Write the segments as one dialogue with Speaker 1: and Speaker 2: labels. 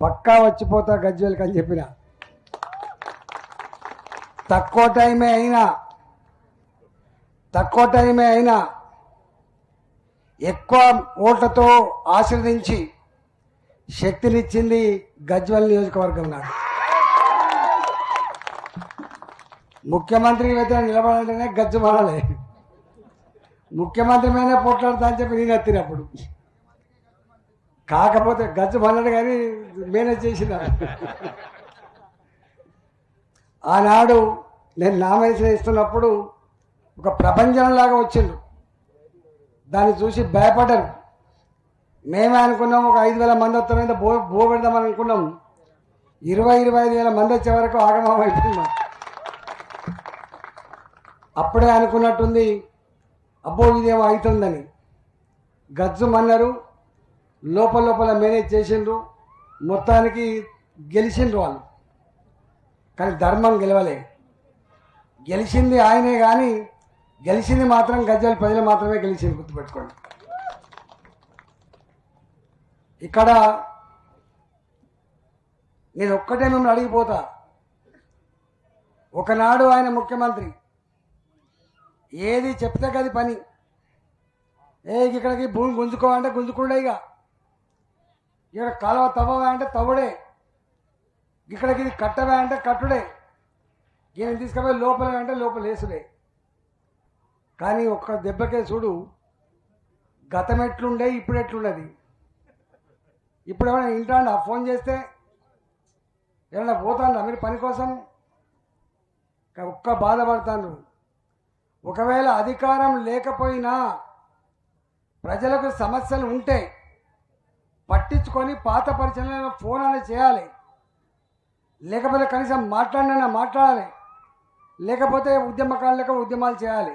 Speaker 1: పక్కా వచ్చిపోతా గజ్వేల్కి అని చెప్పిన. తక్కువ టైమే అయినా తక్కువ టైమే అయినా ఎక్కువ ఓట్లతో ఆశీర్వదించి శక్తినిచ్చింది గజ్వల్ నియోజకవర్గం నాకు ముఖ్యమంత్రి వ్యతిరేకంగా నిలబడాలంటేనే గజ్జు ముఖ్యమంత్రి మీదనే పోట్లాడతా అని చెప్పి నేను ఎత్తినప్పుడు. కాకపోతే గజ్జు కానీ మేనేజ్ చేసిన. ఆనాడు నేను నామినేషన్ ఇస్తున్నప్పుడు ఒక ప్రపంచంలాగా వచ్చిండు దాన్ని చూసి భయపడ్డారు. మేమే అనుకున్నాం ఒక ఐదు వేల మంది వస్తారైతే బో బో పెడదామని అనుకున్నాం. ఇరవై ఇరవై ఐదు వేల మంది వచ్చే వరకు ఆగమం అయిపోయింది అప్పుడే అనుకున్నట్టుంది అబ్బో ఇదేమో అవుతుందని. గజ్జుమన్నారు లోపల లోపల మేనేజ్ చేసిండ్రు. మొత్తానికి గెలిచిండ్రు వాళ్ళు. కానీ ధర్మం గెలవలే. గెలిచింది ఆయనే కానీ గెలిచింది మాత్రం గజ్జల ప్రజలు మాత్రమే గెలిచింది గుర్తుపెట్టుకోండి. ఇక్కడ నేను ఒక్కటే మిమ్మల్ని అడిగిపోతా. ఒకనాడు ఆయన ముఖ్యమంత్రి ఏది చెప్తే గది పని. ఏ ఇక్కడికి భూమి గుంజుకోవాలంటే గుంజుకుండే ఇక. ఇక్కడ కాలువ తవ్వవా అంటే తవ్వుడే. ఇక్కడికి ఇది కట్టవా అంటే కట్టుడే. ఈయన తీసుకుపోయి లోపల అంటే లోపల వేసుడే. కానీ ఒక్క దెబ్బకే చూడు గతం ఎట్లుండే ఇప్పుడు ఎట్లున్నది? ఇప్పుడు ఏమైనా ఇంటాండా ఫోన్ చేస్తే ఏమన్నా పోతాండా మీరు పని కోసం? ఒక్క బాధపడతాను ఒకవేళ అధికారం లేకపోయినా ప్రజలకు సమస్యలు ఉంటే పట్టించుకొని పాత పరిచయం ఫోన్ అనేది చేయాలి. లేకపోతే కనీసం మాట్లాడినా మాట్లాడాలి. లేకపోతే ఉద్యమకాలు లేక ఉద్యమాలు చేయాలి.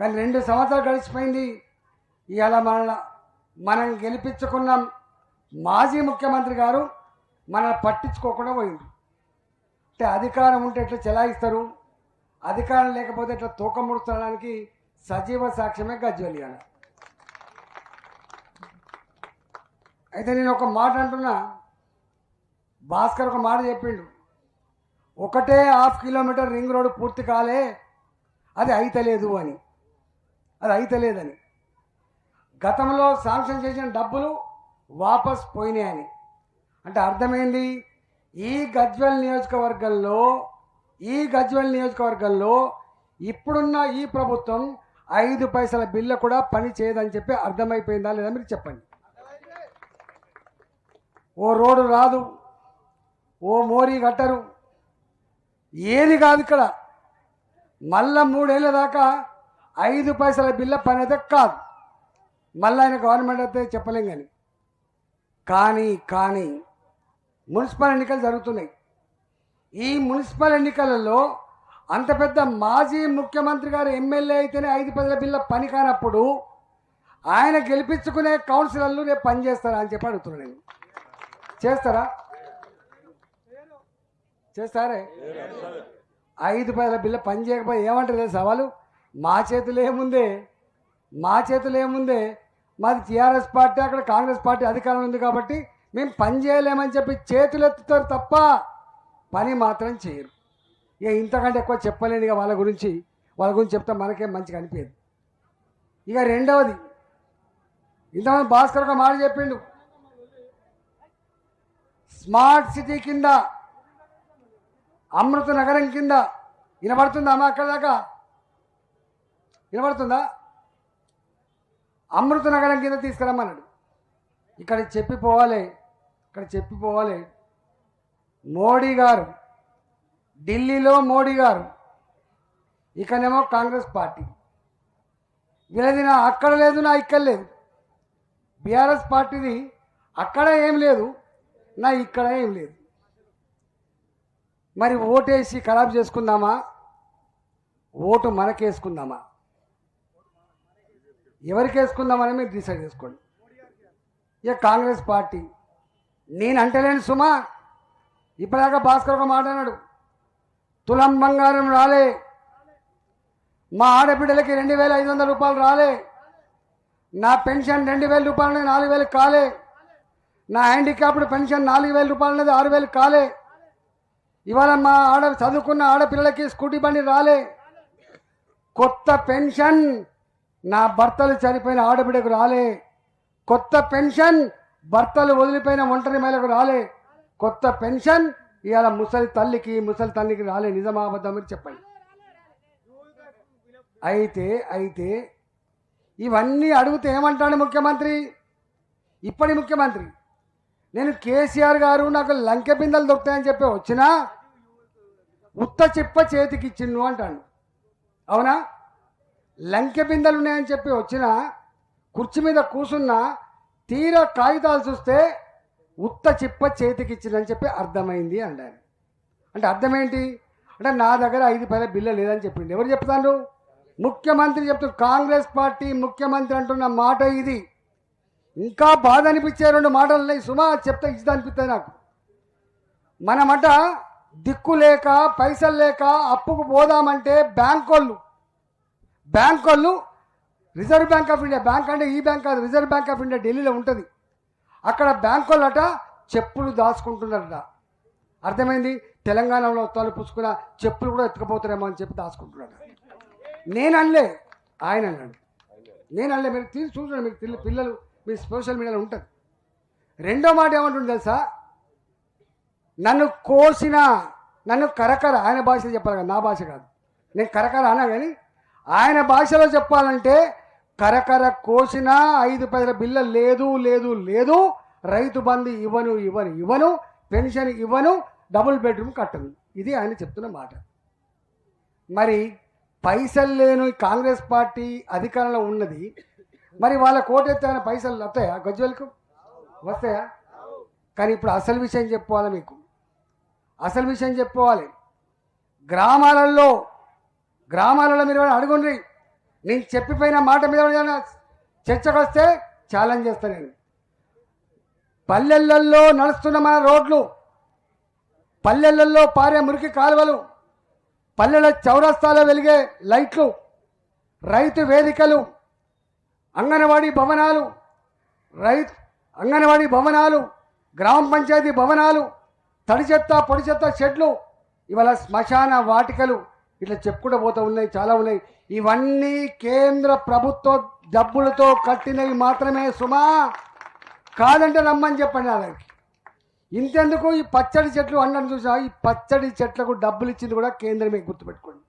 Speaker 1: కానీ రెండు సంవత్సరాలు గడిచిపోయింది. ఇవాళ మన మనం గెలిపించుకున్నాం మాజీ ముఖ్యమంత్రి గారు మన పట్టించుకోకుండా పోయింది అంటే అధికారం ఉంటే ఎట్లా చెలాయిస్తారు? అధికారం లేకపోతే ఇట్లా తూకం ముడుచడానికి సజీవ సాక్ష్యమే గజ్వలియాల అయితే నేను ఒక మాట అంటున్నా. భాస్కర్ ఒక మాట చెప్పిండు. ఒకటే హాఫ్ కిలోమీటర్ రింగ్ రోడ్ పూర్తి కాలే అది అయితలేదు అని. అది అయితలేదని. గతంలో శాంక్షన్ చేసిన డబ్బులు వాపస్ పోయినాయని. అంటే అర్థమైంది ఈ గజ్వెల్ నియోజకవర్గంలో ఈ గజ్వెల్ నియోజకవర్గంలో ఇప్పుడున్న ఈ ప్రభుత్వం ఐదు పైసల బిల్లు కూడా పని చేయదని చెప్పి అర్థమైపోయిందా లేదా మీరు చెప్పండి. ఓ రోడ్డు రాదు ఓ మోరీ కట్టరు. ఏది కాదు ఇక్కడ. మళ్ళా మూడేళ్ళ దాకా ఐదు పైసల బిల్ల పని అయితే కాదు. మళ్ళీ ఆయన గవర్నమెంట్ అయితే చెప్పలేం కానీ కానీ కానీ మున్సిపల్ ఎన్నికలు జరుగుతున్నాయి. ఈ మున్సిపల్ ఎన్నికలలో అంత పెద్ద మాజీ ముఖ్యమంత్రి గారు ఎమ్మెల్యే అయితేనే ఐదు పదల బిల్ల పని కానప్పుడు ఆయన గెలిపించుకునే కౌన్సిలర్లు రేపు పని చేస్తారా అని చెప్పి అడుగుతున్నాను నేను. చేస్తారా? చేస్తారే? ఐదు పదుల బిల్ల పని చేయకపోయి ఏమంటారు తెలుసా వాళ్ళు? మా చేతులు ఏముందే? మా చేతులు ఏముందే? మాది టీఆర్ఎస్ పార్టీ అక్కడ కాంగ్రెస్ పార్టీ అధికారం ఉంది కాబట్టి మేము పని చేయలేమని చెప్పి చేతులు ఎత్తుతారు తప్ప పని మాత్రం చేయరు. ఇక ఇంతకంటే ఎక్కువ చెప్పలేను ఇక వాళ్ళ గురించి. వాళ్ళ గురించి చెప్తే మనకేం మంచిగా అనిపించదు ఇక రెండవది ఇంతమంది భాస్కర్ ఒక మాట చెప్పిండు. స్మార్ట్ సిటీ కింద అమృత నగరం కింద వినబడుతుందా అమ్మా అక్కడ దాకా? వినబడుతుందా? అమృత నగరం కింద తీసుకురమ్మన్నాడు. ఇక్కడ చెప్పిపోవాలి ఇక్కడ చెప్పిపోవాలి. మోడీ గారు ఢిల్లీలో మోడీ గారు ఇకనేమో కాంగ్రెస్ పార్టీ. వీళ్ళది నా అక్కడ లేదు నా ఇక్కడ లేదు. బీఆర్ఎస్ పార్టీది అక్కడ ఏం లేదు. నా ఇక్కడ ఏం లేదు. మరి ఓటేసి ఖరాబ్ చేసుకుందామా? ఓటు మనకేసుకుందామా? ఎవరికి వేసుకుందామని మీరు డిసైడ్ చేసుకోండి. ఇక కాంగ్రెస్ పార్టీ. నేను అంటలేను సుమా. ఇప్పటిదాకా భాస్కర్ ఒక మాట అన్నాడు. తులం బంగారం రాలే. మా ఆడబిడ్డలకి రెండు వేల ఐదు వందల రూపాయలు రాలే. నా పెన్షన్ రెండు వేల రూపాయలు నాలుగు వేలు కాలే. నా హ్యాండిక్యాప్డ్ పెన్షన్ నాలుగు వేల రూపాయలు అనేది ఆరు వేలు కాలే. ఇవాళ మా ఆడ చదువుకున్న ఆడపిల్లలకి స్కూటీ బండి రాలే. కొత్త పెన్షన్ నా భర్తలు చనిపోయిన ఆడబిడ్డకు రాలే. కొత్త పెన్షన్ భర్తలు వదిలిపోయిన ఒంటరి మహిళకు రాలే. కొత్త పెన్షన్ ఇవాళ ముసలి తల్లికి ముసలి తల్లికి రాలే. నిజమాబద్ధం మీరు చెప్పండి. అయితే అయితే ఇవన్నీ అడిగితే ఏమంటాడు ముఖ్యమంత్రి? ఇప్పటి ముఖ్యమంత్రి? నేను కేసీఆర్ గారు నాకు లంకె బిందెలు దొరుకుతాయని చెప్పి వచ్చినా ఉత్త చిప్ప చేతికి ఇచ్చిండు అంటాడు. అవునా? లంకె బిందెలు ఉన్నాయని చెప్పి వచ్చిన కుర్చీ మీద కూసున్న తీరా కాగితాలు చూస్తే ఉత్త చిప్ప చేతికి ఇచ్చిందని చెప్పి అర్థమైంది అంటాను అంటే అర్థం ఏంటి అంటే నా దగ్గర ఐదు పైన బిల్లు లేదని చెప్పింది ఎవరు చెప్తాను ముఖ్యమంత్రి చెప్తూ కాంగ్రెస్ పార్టీ ముఖ్యమంత్రి అంటున్న మాట ఇది. ఇంకా బాధ అనిపించే రెండు మాటలు ఉన్నాయి. సుమా చెప్తే ఇచ్చి అనిపిస్తుంది నాకు. మనమట దిక్కు లేక పైసలు లేక అప్పుకు పోదామంటే బ్యాంక్ వాళ్ళు బ్యాంక్ వాళ్ళు reserve bank of India. Bank అంటే ఈ బ్యాంక్ కాదు రిజర్వ్ బ్యాంక్ ఆఫ్ ఇండియా ఢిల్లీలో ఉంటుంది. అక్కడ బ్యాంక్ వాళ్ళట చెప్పులు దాచుకుంటున్నారట. అర్థమైంది? తెలంగాణలో తలు పుచ్చుకున్న చెప్పులు కూడా ఎత్తుకుపోతారేమో అని చెప్పి దాచుకుంటున్నాడు నేను అనలే. ఆయన అన్నాడు నేను అనలే. మీరు తీసి చూడండి మీరు పిల్లలు మీ సోషల్ మీడియాలో ఉంటుంది. రెండో మాట ఏమంటుంది తెలుసా? నన్ను కోసిన నన్ను కరకర ఆయన భాషలో చెప్పాలి కదా నా భాష కాదు. నేను కరకర అన్నా కానీ ఆయన భాషలో చెప్పాలంటే కరకర కోసిన ఐదు పైసల బిల్ల లేదు లేదు లేదు రైతు బంధు ఇవ్వను ఇవ్వను ఇవ్వను పెన్షన్ ఇవ్వను డబుల్ బెడ్రూమ్ కట్టను. ఇది ఆయన చెప్తున్న మాట. మరి పైసలు లేని కాంగ్రెస్ పార్టీ అధికారంలో ఉన్నది మరి వాళ్ళ కోటెత్తే ఆయన పైసలు వస్తాయా గజ్వెల్కు? వస్తాయా? కానీ ఇప్పుడు అసలు విషయం చెప్పుకోవాలి మీకు. అసలు విషయం చెప్పుకోవాలి. గ్రామాలలో గ్రామాలలో మీరు ఏమైనా అడుగుండ్రి నేను చెప్పిపోయిన మాట మీద చర్చకు వస్తే ఛాలెంజ్ చేస్తాను నేను. పల్లెలలో నడుస్తున్న మన రోడ్లు పల్లెలలో పారే మురికి కాలువలు పల్లెల చౌరస్తాలో వెలిగే లైట్లు రైతు వేదికలు అంగన్వాడీ భవనాలు రైతు అంగన్వాడీ భవనాలు గ్రామ పంచాయతీ భవనాలు తడి చెత్త పొడి చెత్త షెడ్లు ఇవాళ శ్మశాన వాటికలు ఇట్లా చెప్పుకుంటూ పోతూ ఉన్నాయి చాలా ఉన్నాయి. ఇవన్నీ కేంద్ర ప్రభుత్వ డబ్బులతో కట్టినవి మాత్రమే సుమా. కాదంటే రమ్మని చెప్పండి వాళ్ళకి ఇంతెందుకు ఈ పచ్చడి చెట్లు అన్నాను చూసా ఈ పచ్చడి చెట్లకు డబ్బులు ఇచ్చింది కూడా కేంద్రమే గుర్తుపెట్టుకోండి.